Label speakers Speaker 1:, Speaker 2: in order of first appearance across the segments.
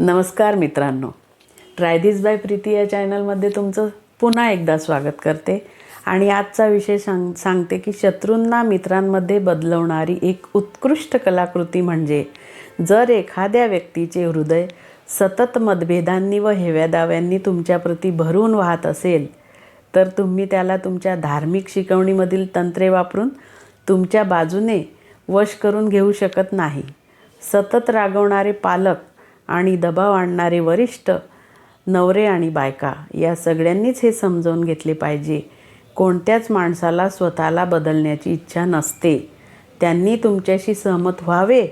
Speaker 1: नमस्कार मित्रांनो. Try this by Preeti या चॅनलमध्ये तुमचं पुन्हा एकदा स्वागत करते. आणि आजचा विषय सांग सांगते की शत्रूंना मित्रांमध्ये बदलवणारी एक उत्कृष्ट कलाकृती म्हणजे जर एखाद्या व्यक्तीचे हृदय सतत मतभेदांनी व हेव्यादाव्यांनी तुमच्याप्रती भरून वाहत असेल तर तुम्ही त्याला तुमच्या धार्मिक शिकवणीमधील तंत्रे वापरून तुमच्या बाजूने वश करून घेऊ शकत नाही. सतत रागवणारे पालक आणि दबाव आणणारे वरिष्ठ नवरे आणि बायका या सगळ्यांनीच हे समजावून घेतले पाहिजे. कोणत्याच माणसाला स्वतःला बदलण्याची इच्छा नसते. त्यांनी तुमच्याशी सहमत व्हावे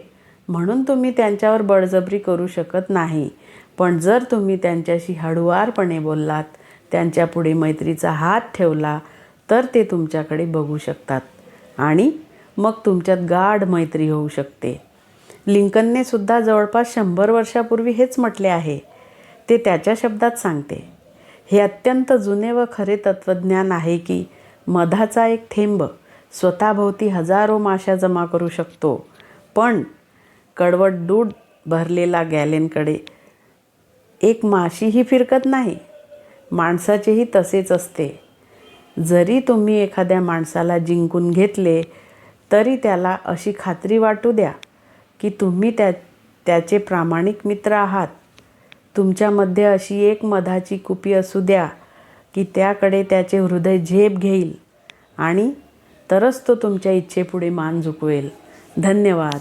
Speaker 1: म्हणून तुम्ही त्यांच्यावर बळजबरी करू शकत नाही. पण जर तुम्ही त्यांच्याशी हळुवारपणे बोललात त्यांच्यापुढे मैत्रीचा हात ठेवला तर ते तुमच्याकडे बघू शकतात. आणि मग तुमच्यात गाढ मैत्री होऊ शकते. लिंकनने सुद्धा जवळपास शंभर वर्षापूर्वी हेच म्हटले आहे. ते त्याच्या शब्दात सांगते हे अत्यंत जुने व खरे तत्त्वज्ञान आहे की मधाचा एक थेंब स्वतःभोवती हजारो माशा जमा करू शकतो पण कडवट दूध भरलेला गॅलेनकडे एक माशीही फिरकत नाही. माणसाचेही तसेच असते. जरी तुम्ही एखाद्या माणसाला जिंकून घेतले तरी त्याला अशी खात्री वाटू द्या की तुम्ही त्या त्याचे प्रामाणिक मित्र आहात. तुमच्यामध्ये अशी एक मधाची कुपी असू द्या की त्याकडे त्याचे हृदय झेप घेईल आणि तरच तो तुमच्या इच्छेपुढे मान झुकवेल. धन्यवाद.